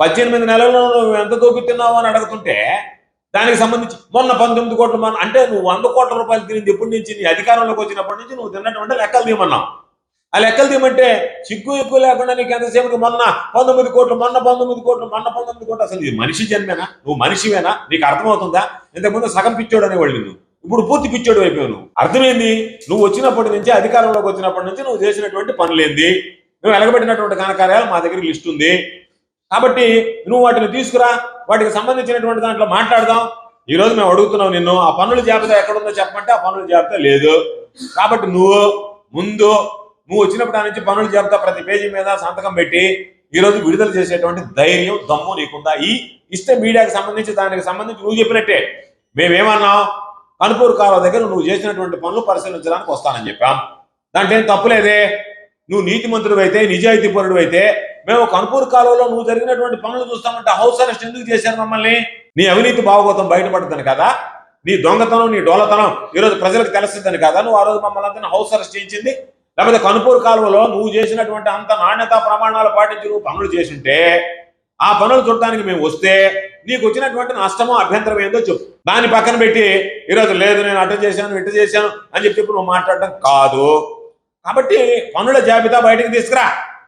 పద్దెనిమిది నెలల్లో నువ్వు ఎంత దోపిస్తున్నావు అని అడుగుతుంటే దానికి సంబంధించి మొన్న పంతొమ్మిది కోట్లు మన అంటే నువ్వు వంద కోట్ల రూపాయలు తిరిగి ఎప్పటి నుంచి? నీ అధికారంలోకి వచ్చినప్పటి నుంచి నువ్వు తిన్నటువంటి లెక్కలు తీయమన్నావు. ఆ లెక్కలు తీయమంటే సిగ్గు ఎక్కువ లేకుండా నీకు ఎంతసేపు మొన్న పంతొమ్మిది కోట్లు మొన్న పంతొమ్మిది కోట్లు మొన్న పంతొమ్మిది కోట్లు అసలు ఇది మనిషి జన్మేనా? నువ్వు మనిషివేనా? నీకు అర్థమవుతుందా? ఇంతకుముందు సగం పిచ్చోడు అనేవాళ్ళు నువ్వు ఇప్పుడు పూర్తి పిచ్చోడు అయిపోయావు నువ్వు. అర్థమైంది? నువ్వు వచ్చినప్పటి నుంచి అధికారంలోకి వచ్చినప్పటి నుంచి నువ్వు చేసినటువంటి పనులేంది? నువ్వు వెలగబెట్టినటువంటి కనకార్యాలు మా దగ్గర లిస్ట్ ఉంది. కాబట్టి నువ్వు వాటిని తీసుకురా వాటికి సంబంధించినటువంటి దాంట్లో మాట్లాడదాం. ఈ రోజు మేము అడుగుతున్నాం నిన్ను ఆ పనుల జాబితా ఎక్కడుందో చెప్పమంటే ఆ పనుల జాబితా లేదు. కాబట్టి నువ్వు ముందు నువ్వు వచ్చినప్పటి నుంచి పనుల జాబితా ప్రతి పేజీ మీద సంతకం పెట్టి ఈ రోజు విడుదల చేసేటువంటి ధైర్యం దమ్ము నీకుందా? ఈ ఇస్తే మీడియాకి సంబంధించి దానికి సంబంధించి నువ్వు చెప్పినట్టే. మేమేమన్నాం? కనుపూరు కాలువ దగ్గర నువ్వు చేసినటువంటి పనులు పరిశీలించడానికి వస్తానని చెప్పాం. దాంట్లో ఏం తప్పులేదే నువ్వు నీతిమంతుడు అయితే నిజాయితీ పరుడు అయితే మేము కనుపూరు కాలువలో నువ్వు జరిగినటువంటి పనులు చూస్తామంటే హౌస్ అరెస్ట్ ఎందుకు చేశారు మమ్మల్ని? నీ అవినీతి భావగోతం బయటపడుతుంది కదా? నీ దొంగతనం నీ డోలతనం ఈరోజు ప్రజలకు తెలుస్తుందని కదా? నువ్వు ఆ రోజు మమ్మల్ని అంతా హౌస్ అరెస్ట్ చేయించింది. లేకపోతే కనుపూరు కాలువలో నువ్వు చేసినటువంటి అంత నాణ్యత ప్రమాణాలు పాటించి నువ్వు పనులు చేసింటే ఆ పనులు చూడటానికి మేము వస్తే నీకు వచ్చినటువంటి నష్టమో అభ్యంతరం ఏందో చెప్పు. దాన్ని పక్కన పెట్టి ఈరోజు లేదు నేను అటు చేశాను ఇటు చేశాను అని చెప్పి నువ్వు మాట్లాడటం కాదు. కాబట్టి పనుల జాబితా బయటకు తీసుకురా.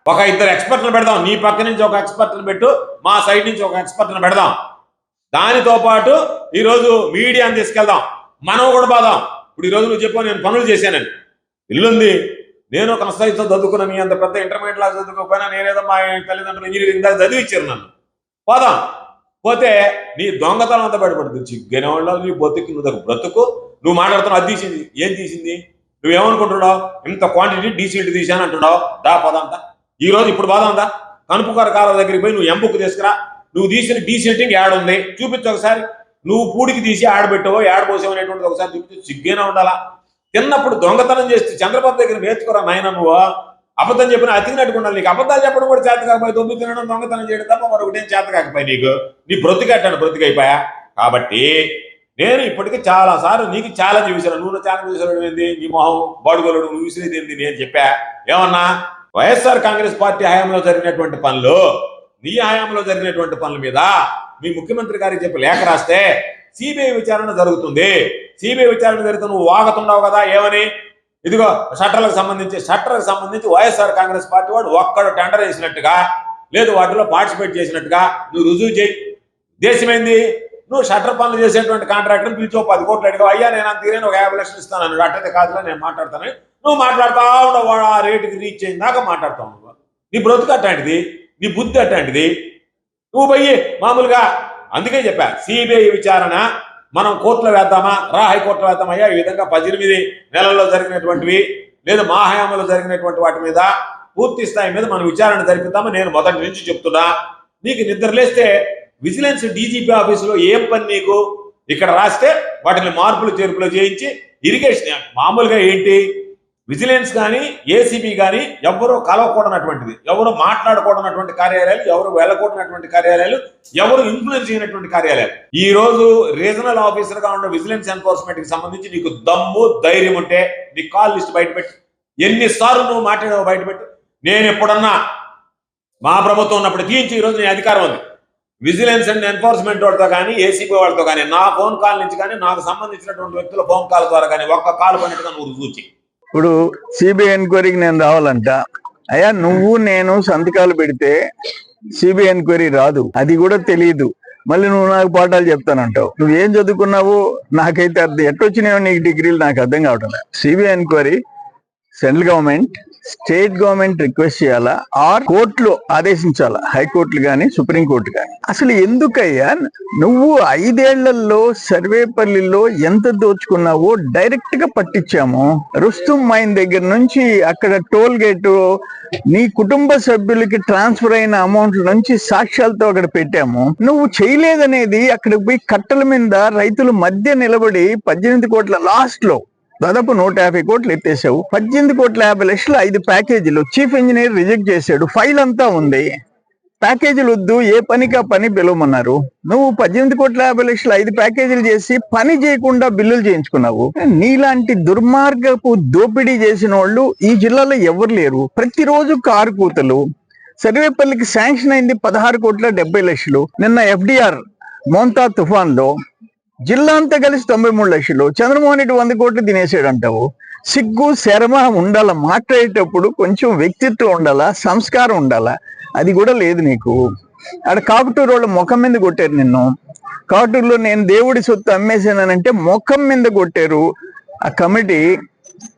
ఒక ఇద్దరు ఎక్స్పర్ట్లను పెడదాం. నీ పక్క నుంచి ఒక ఎక్స్పర్ట్ని పెట్టు మా సైడ్ నుంచి ఒక ఎక్స్పర్ట్ని పెడదాం. దానితో పాటు ఈరోజు మీడియాని తీసుకెళ్దాం. మనం కూడా బాదాం ఇప్పుడు ఈరోజు నువ్వు చెప్పావు నేను పనులు చేశానని ఇల్లుంది. నేను కనస్థాయితో చదువుకున్న మీ అంత పెద్ద ఇంటర్మీడియట్ లా చదువుకోకపోయినా నేనేదో మా తల్లిదండ్రులు ఇంజనీరింగ్ దాకా చదివిచ్చారు నన్ను. పోదాం. పోతే నీ దొంగతనం అంతా బయటపడుతుంది. చిగ్గనే వాళ్ళు నీ బతుకు నువ్వు దగ్గర బ్రతుకు. నువ్వు మాట్లాడుతున్నావు అది తీసింది. ఏం తీసింది? నువ్వేమనుకుంటున్నావు? ఇంత క్వాంటిటీ డీసీల్డ్ తీసాను అంటున్నావు దా. పదంతా ఈ రోజు ఇప్పుడు బాధందా కనుపుకారు కాలం దగ్గరికి పోయి నువ్వు ఎంపుకు తీసుకురా. నువ్వు తీసిన డీసెంటింగ్ యాడ్ ఉంది. చూపించు ఒకసారి. నువ్వు పూడికి తీసి ఆడబెట్టవో యాడ్ పోసావు అనేటువంటిది ఒకసారి చూపించు. సిగ్గేనా ఉండాలా? తిన్నప్పుడు దొంగతనం చేస్తే చంద్రబాబు దగ్గర నేర్చుకోరా నాయన నువ్వు అబద్ధం చెప్పిన అతికినట్టుగా ఉండాలి నీకు. అబద్ధాలు చెప్పడం కూడా చేత కాకపోయి దొంగ తినడం దొంగతనం చేయడం తప్ప మరొకటి చేత కాకపోయి నీకు. నీ బ్రతికట్టాను బ్రతికైపోయా? కాబట్టి నేను ఇప్పటికీ చాలా సార్లు నీకు ఛాలెంజ్ చూసాను నువ్వు ఛాలెంజ్ విసిరడం ఏంది? నీ మొహం బాడుగోలు నువ్వు విసిరేది ఏంది? నేను చెప్పా. ఏమన్నా? వైఎస్ఆర్ కాంగ్రెస్ పార్టీ హయాంలో జరిగినటువంటి పనులు నీ హయాంలో జరిగినటువంటి పనుల మీద మీ ముఖ్యమంత్రి గారికి చెప్పి లేఖ రాస్తే సిబిఐ విచారణ జరుగుతుంది. సిబిఐ విచారణ జరిగితే నువ్వు వాగుతున్నావు కదా ఏమని? ఇదిగో షట్టర్లకు సంబంధించి షట్టర్లకు సంబంధించి వైఎస్ఆర్ కాంగ్రెస్ పార్టీ వాడు ఒక్కడు టెండర్ వేసినట్టుగా లేదు వాటిలో పార్టిసిపేట్ చేసినట్టుగా నువ్వు రుజువు చేయి. దేశమైంది నువ్వు షట్టర్ పనులు చేసేటువంటి కాంట్రాక్టర్ పిలిచో పది కోట్లు అడిగావు. అయ్యా నేను అంత తీరే ఒక యాభై లక్షలు ఇస్తాను అన్నాడు. అట్టయితే కాదులే నేను మాట్లాడతాను నువ్వు మాట్లాడుతా ఉండవు ఆ రేటుకి రీచ్ అయిన దాకా మాట్లాడుతావు నువ్వు నీ బ్రతుకు అట్లాంటిది? నీ బుద్ధి అట్లాంటిది? నువ్వు పోయి మామూలుగా అందుకే చెప్పా సిబిఐ విచారణ మనం కోర్టులో వేద్దామా? రా హైకోర్టులో వేద్దామా? అయ్యా ఈ విధంగా పద్దెనిమిది నెలల్లో జరిగినటువంటివి లేదా మా హయాంలో జరిగినటువంటి వాటి మీద పూర్తి స్థాయి మీద మనం విచారణ జరిపిద్దామని నేను మొదటి నుంచి చెప్తున్నా. నీకు నిద్రలేస్తే విజిలెన్స్ డీజీపీ ఆఫీసులో ఏం పని నీకు? ఇక్కడ రాస్తే వాటిని మార్పులు చేర్పులు చేయించి ఇరిగేషన్ మామూలుగా ఏంటి? విజిలెన్స్ కానీ ఏసీబీ కానీ ఎవరో కలవకూడనటువంటిది. ఎవరు మాట్లాడకూడనటువంటి కార్యాలయాలు ఎవరు వెళ్ళకూడనటువంటి కార్యాలయాలు ఎవరు ఇన్ఫ్లుయెన్స్ చేయనటువంటి కార్యాలయాలు. ఈ రోజు రీజనల్ ఆఫీసర్గా ఉన్న విజిలెన్స్ ఎన్ఫోర్స్మెంట్కి సంబంధించి నీకు దమ్ము ధైర్యం ఉంటే నీ కాల్ లిస్ట్ బయటపెట్టి ఎన్నిసార్లు నువ్వు మాట్లాడావు బయటపెట్టు నేను ఎప్పుడన్నా మా ప్రభుత్వం ఉన్నప్పుడు తీయించి ఈ రోజు నీ అధికారం ఉంది. విజిలెన్స్ అండ్ ఎన్ఫోర్స్మెంట్ వాళ్ళతో కానీ ఏసీబీ వాళ్ళతో కానీ నా ఫోన్ కాల్ నుంచి కానీ నాకు సంబంధించినటువంటి వ్యక్తుల ఫోన్ కాల్ ద్వారా కానీ ఒక్క కాల్ పడినట్టుగా నువ్వు రుజువు ఇప్పుడు సిబిఐ ఎంక్వైరీకి నేను రావాలంట. అయ్యా నువ్వు నేను సంతకాలు పెడితే సిబిఐ ఎంక్వైరీ రాదు. అది కూడా తెలియదు మళ్ళీ నువ్వు నాకు పాఠాలు చెప్తానంటావు. నువ్వు ఏం చదువుకున్నావు నాకైతే అర్థం ఎట్టొచ్చినాయో నీకు డిగ్రీలు నాకు అర్థం కావటం CBI enquiry central government state government request చేయాలా? ఆర్ కోర్టులో ఆదేశించాలా? హైకోర్టులు కానీ సుప్రీంకోర్టు కానీ అసలు ఎందుకయ్యా? నువ్వు ఐదేళ్ళలో సర్వేపల్లిలో ఎంత దోచుకున్నావో డైరెక్ట్గా పట్టించాము. రుస్తుం మైన్ దగ్గర నుంచి అక్కడ టోల్ గేట్ నీ కుటుంబ సభ్యులకి ట్రాన్స్ఫర్ అయిన అమౌంట్ నుంచి సాక్ష్యాలతో అక్కడ పెట్టాము. నువ్వు చేయలేదనేది అక్కడ పోయి కట్టల మీద రైతుల మధ్య నిలబడి పద్దెనిమిది కోట్ల లాస్ట్లో దాదాపు నూట యాభై కోట్లు ఎత్తేసావు. పద్దెనిమిది కోట్ల యాభై లక్షలు ఐదు ప్యాకేజీలు చీఫ్ ఇంజనీర్ రిజెక్ట్ చేశాడు. ఫైల్ అంతా ఉంది. ప్యాకేజీలు వద్దు ఏ పనికి ఆ పని పిలవమన్నారు. నువ్వు పద్దెనిమిది కోట్ల యాభై లక్షలు ఐదు ప్యాకేజీలు చేసి పని చేయకుండా బిల్లులు చేయించుకున్నావు. నీలాంటి దుర్మార్గపు దోపిడీ చేసిన వాళ్ళు ఈ జిల్లాలో ఎవరు లేరు. ప్రతిరోజు కారు కూతలు. సర్వేపల్లికి శాంక్షన్ అయింది పదహారు కోట్ల డెబ్బై లక్షలు. నిన్న ఎఫ్డిఆర్ మోంతా తుఫాన్లో జిల్లా అంతా కలిసి తొంభై మూడు లక్షలు. చంద్రమోహన్ రెడ్డి వంద కోట్లు తినేసాడు అంటావు సిగ్గు శరమ ఉండాల? మాట్లాడేటప్పుడు కొంచెం వ్యక్తిత్వం ఉండాలా? సంస్కారం ఉండాలా? అది కూడా లేదు నీకు. ఆడ కాకుటూరు వాళ్ళ ముఖం మీద కొట్టారు నిన్ను. కాకుటూరులో నేను దేవుడి సొత్తు అమ్మేసానంటే ముఖం మీద కొట్టారు. ఆ కమిటీ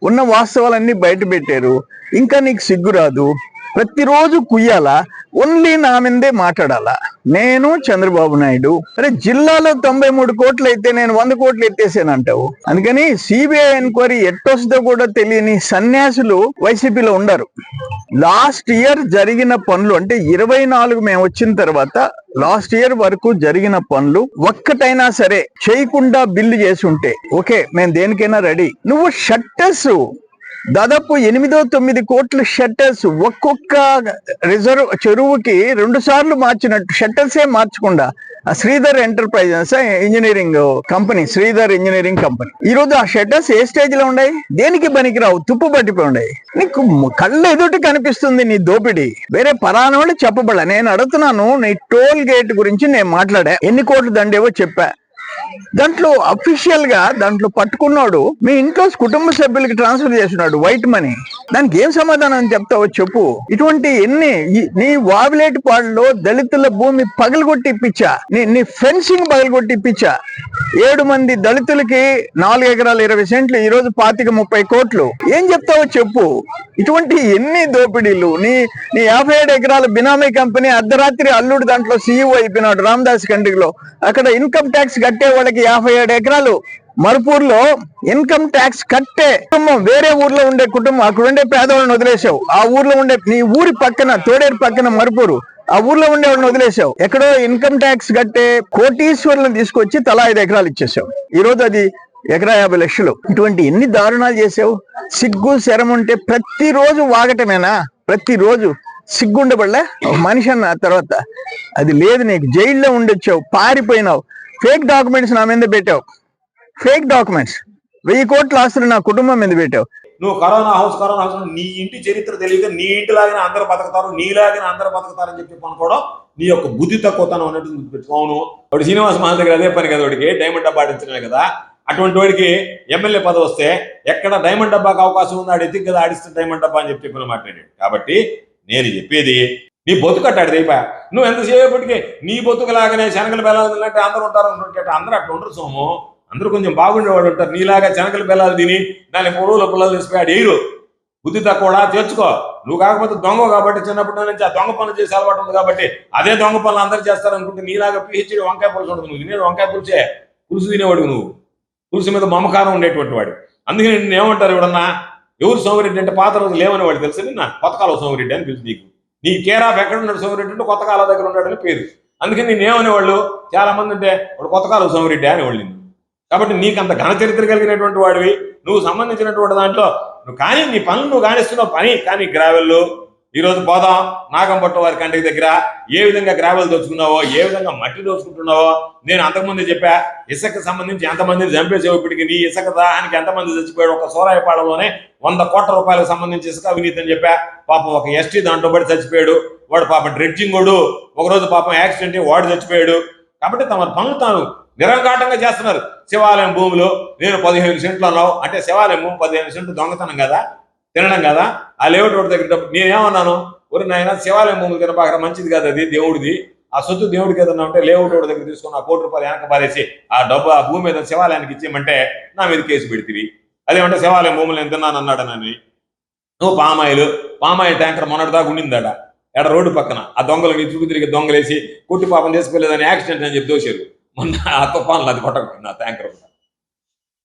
ఉన్న వాస్తవాలన్నీ బయట పెట్టారు. ఇంకా నీకు సిగ్గు రాదు. ప్రతిరోజు కుయ్యాలా? ఓన్లీ నా మీదే మాట్లాడాలా? నేను చంద్రబాబు నాయుడు. అరే జిల్లాలో తొంభై మూడు కోట్లు అయితే నేను వంద కోట్లు ఎత్తేసాను అంటావు అందుకని సిబిఐ ఎంక్వైరీ ఎట్టొస్తుందో కూడా తెలియని సన్యాసులు వైసీపీలో ఉండరు. లాస్ట్ ఇయర్ జరిగిన పనులు అంటే ఇరవై నాలుగు మేము వచ్చిన తర్వాత లాస్ట్ ఇయర్ వరకు జరిగిన పనులు ఒక్కటైనా సరే చేయకుండా బిల్లు చేసి ఉంటే ఓకే మేము దేనికైనా రెడీ. నువ్వు షట్టర్స్ దాదాపు ఎనిమిదో తొమ్మిది కోట్ల షట్టర్స్ ఒక్కొక్క రిజర్వ్ చెరువుకి రెండు సార్లు మార్చినట్టు షట్టర్సే మార్చకుండా. ఆ Sridhar enterprises engineering company Sridhar engineering company. ఈ రోజు ఆ షట్టర్స్ ఏ స్టేజ్లో ఉన్నాయి? దేనికి పనికిరావు? తుప్పు పట్టిపోయి ఉన్నాయి. నీకు కళ్ళు కళ్ళ ఎదుటి కనిపిస్తుంది నీ దోపిడీ. వేరే పరాణం చెప్పబడ నేను అడుగుతున్నాను నీ టోల్ గేట్ గురించి నేను మాట్లాడా. ఎన్ని కోట్లు దండేవో చెప్పా. దాంట్లో అఫీషియల్గా దాంట్లో పట్టుకున్నాడు. మీ ఇంట్లో కుటుంబ సభ్యులకి ట్రాన్స్ఫర్ చేస్తున్నాడు వైట్ మనీ దానికి ఏం సమాధానం చెప్తావో చెప్పు. ఇటువంటి ఎన్ని నీ వావిలేటి పాడులో దళితుల భూమి పగలగొట్టి ఇప్పించా నీ నీ ఫెన్సింగ్ పగలగొట్టి ఇప్పించా ఏడు మంది దళితులకి నాలుగు ఎకరాలు ఇరవై సెంట్లు ఈ రోజు పాతిక ముప్పై కోట్లు. ఏం చెప్తావో చెప్పు. ఇటువంటి ఎన్ని దోపిడీలు. నీ నీ యాభై ఏడు ఎకరాల బినామీ కంపెనీ అర్ధరాత్రి అల్లుడు దాంట్లో సీఈఓ అయిపోయినాడు రామదాస్ కండ్రిలో. అక్కడ ఇన్కమ్ ట్యాక్స్ కట్టి వాళ్ళకి యాభై ఏడు ఎకరాలు మరుపూర్లో ఇన్కమ్ ట్యాక్స్ కట్టే కుటుంబం వేరే ఊర్లో ఉండే కుటుంబం అక్కడ ఉండే పేదవాళ్ళని వదిలేసావు. ఆ ఊర్లో ఉండే నీ ఊరి పక్కన తోడేరు పక్కన మరుపూరు ఆ ఊర్లో ఉండే వాళ్ళని వదిలేసావు. ఎక్కడో ఇన్కమ్ ట్యాక్స్ కట్టే కోటీశ్వరులను తీసుకొచ్చి తలా ఐదు ఎకరాలు ఇచ్చేసావు. ఈ రోజు అది ఎకరా యాభై లక్షలు. ఇటువంటి ఎన్ని దారుణాలు చేసావు? సిగ్గు శరం ఉంటే ప్రతిరోజు వాగటమేనా? ప్రతిరోజు సిగ్గుండబడలే? మనిషి అన్న తర్వాత అది లేదు నీకు. జైల్లో ఉండొచ్చావు పారిపోయినావు. ఫేక్ డాక్యుమెంట్స్ నా మీద పెట్టావు. Fake documents. వెయ్యి కోట్ల ఆస్తులు నా కుటుంబం మీద పెట్టావు. నువ్వు కరోనా హౌస్ కరోనా హౌస్ నీ ఇంటి చరిత్ర తెలియక నీ ఇంటిలాగిన అందరూ బతుకుతారు నీలాగిన అందరూ బతుకుతారని చెప్పి అనుకోవడం నీ యొక్క బుద్ధి తక్కువతనం అన్నట్టు గుర్తుపెట్టుకో. అవును. వాడు శ్రీనివాస మహల్ దగ్గర అదే పని కదా వాడికి డైమండ్ డబ్బా ఆడించడమే కదా. అటువంటి వాడికి ఎమ్మెల్యే పదవి వస్తే ఎక్కడ డైమండ్ డబ్బాకి అవకాశం ఉంది ఆడు ఎత్తికి కదా ఆడిస్తే డైమండ్ డబ్బా అని చెప్పి మాట్లాడాడు. కాబట్టి నేను చెప్పేది నీ బతుకట్టాడు అయిపోయా. నువ్వు ఎంతసేపటికి నీ బతుకులాగానే శనగలు బెల్లాలు అంటే అందరూ ఉంటారు అనుకుంటే అందరూ అట్లా ఉండరు సోము. అందరూ కొంచెం బాగుండేవాడు ఉంటారు. నీలాగా శనగలు బెల్లాలు తిని దాని పొడవుల పుల్లలు తీసిపోయాడు ఎయిరు బుద్ధి తక్కువడా తెచ్చుకో నువ్వు కాకపోతే దొంగ కాబట్టి చిన్నప్పటి నుంచి ఆ దొంగ పనులు చేసి అలవాటు ఉంది కాబట్టి అదే దొంగ పనులు అందరూ చేస్తారనుకుంటే నీలాగా పిహెచ్డి వంకాయ పులుసు ఉండదు నువ్వు తినేది వంకాయ పులుసే. పులుసు తినేవాడు నువ్వు. పులుసు మీద మమకారం ఉండేటువంటి వాడు అందుకని నేను ఏమంటారు ఎవడన్నా? ఎవరు సోమరెడ్డి అంటే పాత రోజులు లేవని వాడు తెలుసు నిన్న? కొత్త కాలం అని పిలుసు నీకు. నీ కేర్ ఆఫ్ ఎక్కడ సోమిరెడ్డి అంటే కొత్త కాల దగ్గర ఉన్నాడని పేరు. అందుకని నేను ఏమనేవాళ్ళు? చాలా మంది అంటే వాడు కొత్త కాలం సోమిరెడ్డి అనేవాళ్ళు వాళ్ళు కాబట్టి నీకు అంత ఘన చరిత్ర కలిగినటువంటి వాడివి. నువ్వు సంబంధించినటువంటి దాంట్లో నువ్వు కానీ నీ పనులు నువ్వు కానిస్తున్నావు పని కానీ గ్రావెల్ ఈరోజు పోదాం నాగంపట్టు వారి కంటికి దగ్గర. ఏ విధంగా గ్రావెల్ దోచుకున్నావో ఏ విధంగా మట్టి దోచుకుంటున్నావో నేను అంతకుముందు చెప్పా. ఇసుక సంబంధించి ఎంతమందిని చంపేసావు ఇప్పటికి నీ ఇసుక దానికి ఎంతమంది చచ్చిపోయాడు ఒక సూరాయపాడలోనే వంద కోట్ల రూపాయలకు సంబంధించి ఇసుక అవినీతి అని చెప్పా. పాపం ఒక ఎస్టీ దాంట్లో పడి చచ్చిపోయాడు. వాడు పాపం డ్రెడ్జింగ్ వాడు. ఒకరోజు పాపం యాక్సిడెంట్ వాడు చచ్చిపోయాడు. కాబట్టి తమ పనులు తాను నిరంఘాటంగా చేస్తున్నారు. శివాలయం భూములు నేను పదిహేను సెంట్లు అన్నావు. అంటే శివాలయం భూమి పదిహేను సెంట్లు దొంగతనం కదా. తినడం కదా? ఆ లేఅవుట్ వాడి దగ్గర డబ్బు నేనేమన్నాను? ఒరి నాయన శివాలయం భూములు తినబాక మంచిది కాదు అది దేవుడిది. ఆ సొత్తు దేవుడికి ఏదన్నా ఉంటే లేఅవుట్ వాడి దగ్గర తీసుకుని ఆ కోటి రూపాయలు వెనక పారేసి ఆ డబ్బు ఆ భూమి మీద శివాలయానికి ఇచ్చేయమంటే నా మీద కేసు పెడితివి. అదేమంటే శివాలయం భూములు నేను తిన్నాను నన్ను. నువ్వు పామాయిల్ పామాయిల్ ట్యాంకర్ మొన్నటిదాకా ఉండిందాడ ఎడ రోడ్డు పక్కన. ఆ దొంగలు నీ తిరిగి దొంగలేసి కుట్టి పాపం చేసుకోలేదని యాక్సిడెంట్ అని చెప్పి దోశారు మొన్న ఆ తుఫాన్లు అది కొట్టకపోయింది ఆ ట్యాంకర్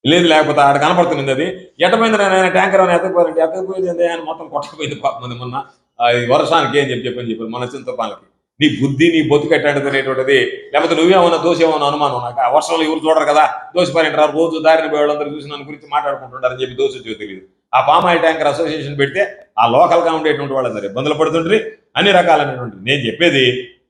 లేదు లేకపోతే ఆడ కనపడుతుంది అది. ఎట్టపోయింది నేను ట్యాంకర్ అని ఎత్తకపోయారంటే ఎత్తకపోయింది అని మొత్తం కొట్టకపోయింది పాపం అది మొన్న. ఈ వర్షానికి ఏం చెప్పి చెప్పని చెప్పారు మన చిన్న తుఫాన్లకి నీ బుద్ధి నీ బతుకెట్టాడది అనేటువంటిది. లేకపోతే నువ్వేమన్నా దోషేమన్నా అనుమానం నాకు ఆ వర్షంలో ఎవరు చూడరు కదా. దోషిపారింటారు రోజు దారిని పోయే వాళ్ళందరూ చూసి నన్ను గురించి మాట్లాడుకుంటుంటారని చెప్పి దోష తెలియదు. ఆ పామాయిల్ ట్యాంకర్ అసోసియేషన్ పెడితే ఆ లోకల్గా ఉండేటువంటి వాళ్ళందరూ ఇబ్బందులు పడుతుండ్రి. అన్ని రకాలైనటువంటి నేను చెప్పేది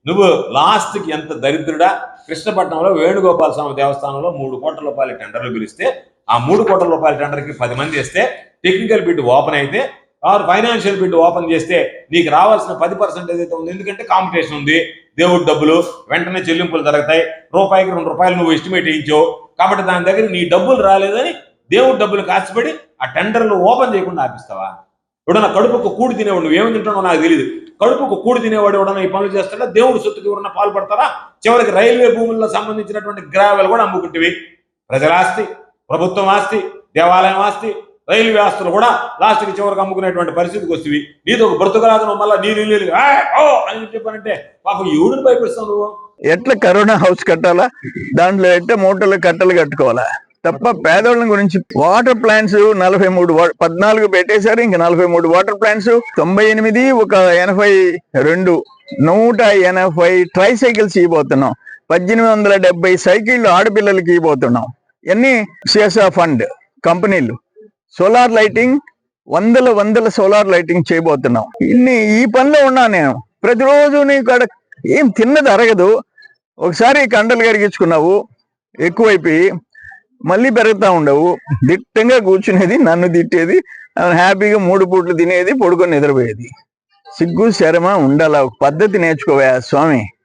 నువ్వు లాస్ట్కి ఎంత దరిద్రుడా కృష్ణపట్నంలో వేణుగోపాల స్వామి దేవస్థానంలో మూడు కోట్ల రూపాయల టెండర్లు పిలిస్తే ఆ మూడు కోట్ల రూపాయల టెండర్కి పది మంది వేస్తే టెక్నికల్ బిడ్ ఓపెన్ అయితే ఆరు ఫైనాన్షియల్ బిడ్ ఓపెన్ చేస్తే నీకు రావాల్సిన పది పర్సెంట్ ఏదైతే ఉంది ఎందుకంటే కాంపిటీషన్ ఉంది దేవుడి డబ్బులు వెంటనే చెల్లింపులు జరుగుతాయి రూపాయికి రెండు రూపాయలు నువ్వు ఎస్టిమేట్ ఇచ్చావు కాబట్టి దాని దగ్గర నీ డబ్బులు రాలేదని దేవుడు డబ్బులు కాచిపడి ఆ టెండర్లు ఓపెన్ చేయకుండా ఆపిస్తావా? ఎవడన్నా కడుపుకు కూడి తినేవాడు నువ్వు ఏమి నాకు తెలియదు కడుపుకు కూడి తినేవాడు ఎవడన్నా ఈ పనులు చేస్తాడా? దేవుడు సొత్తుకి ఎవరన్నా పాల్పడతారా? చివరికి రైల్వే భూముల్లో సంబంధించినటువంటి గ్రావెల్ కూడా అమ్ముకుంటేవి. ప్రజల ఆస్తి ప్రభుత్వం ఆస్తి దేవాలయం ఆస్తి రైల్వే ఆస్తులు కూడా లాస్ట్కి చివరికి అమ్ముకునేటువంటి పరిస్థితికి వస్తుంది నీతో ఒక బ్రతుకులాగా మళ్ళీ నీళ్ళు నీళ్ళు ఓ అని చెప్పానంటే పాపం ఎవడిని భయపెడతావు నువ్వు? ఎట్లా కరోనా హౌస్ కట్టాలా? దాంట్లో ఎట్లా మూటలు కట్టలు కట్టుకోవాలా? తప్ప పేదోళ్ళ గురించి వాటర్ ప్లాంట్స్ నలభై మూడు పద్నాలుగు పెట్టేశారు ఇంకా నలభై మూడు వాటర్ ప్లాంట్స్ తొంభై ఎనిమిది ఒక ఎనభై రెండు నూట ఎనభై ట్రై సైకిల్స్ ఇవ్వబోతున్నాం. పద్దెనిమిది వందల డెబ్బై సైకిళ్ళు ఆడపిల్లలకి ఇవ్వబోతున్నాం. ఇవన్నీ సిఎస్ఆ ఫండ్ కంపెనీలు. సోలార్ లైటింగ్ వందల వందల సోలార్ లైటింగ్ చేయబోతున్నాం. ఇన్ని ఈ పనిలో ఉన్నా నేను. ప్రతిరోజు నీకు ఏం తిన్నది అరగదు. ఒకసారి కండలు కరిగించుకున్నావు ఎక్కువైపోయి మళ్ళీ పెరుగుతా ఉండవు. దిట్టంగా కూర్చునేది నన్ను తిట్టేది హ్యాపీగా మూడు పూట్లు తినేది పడుకొని నిద్రపోయేది. సిగ్గు శరమ ఉండాల ఒక పద్ధతి నేర్చుకోవా స్వామి.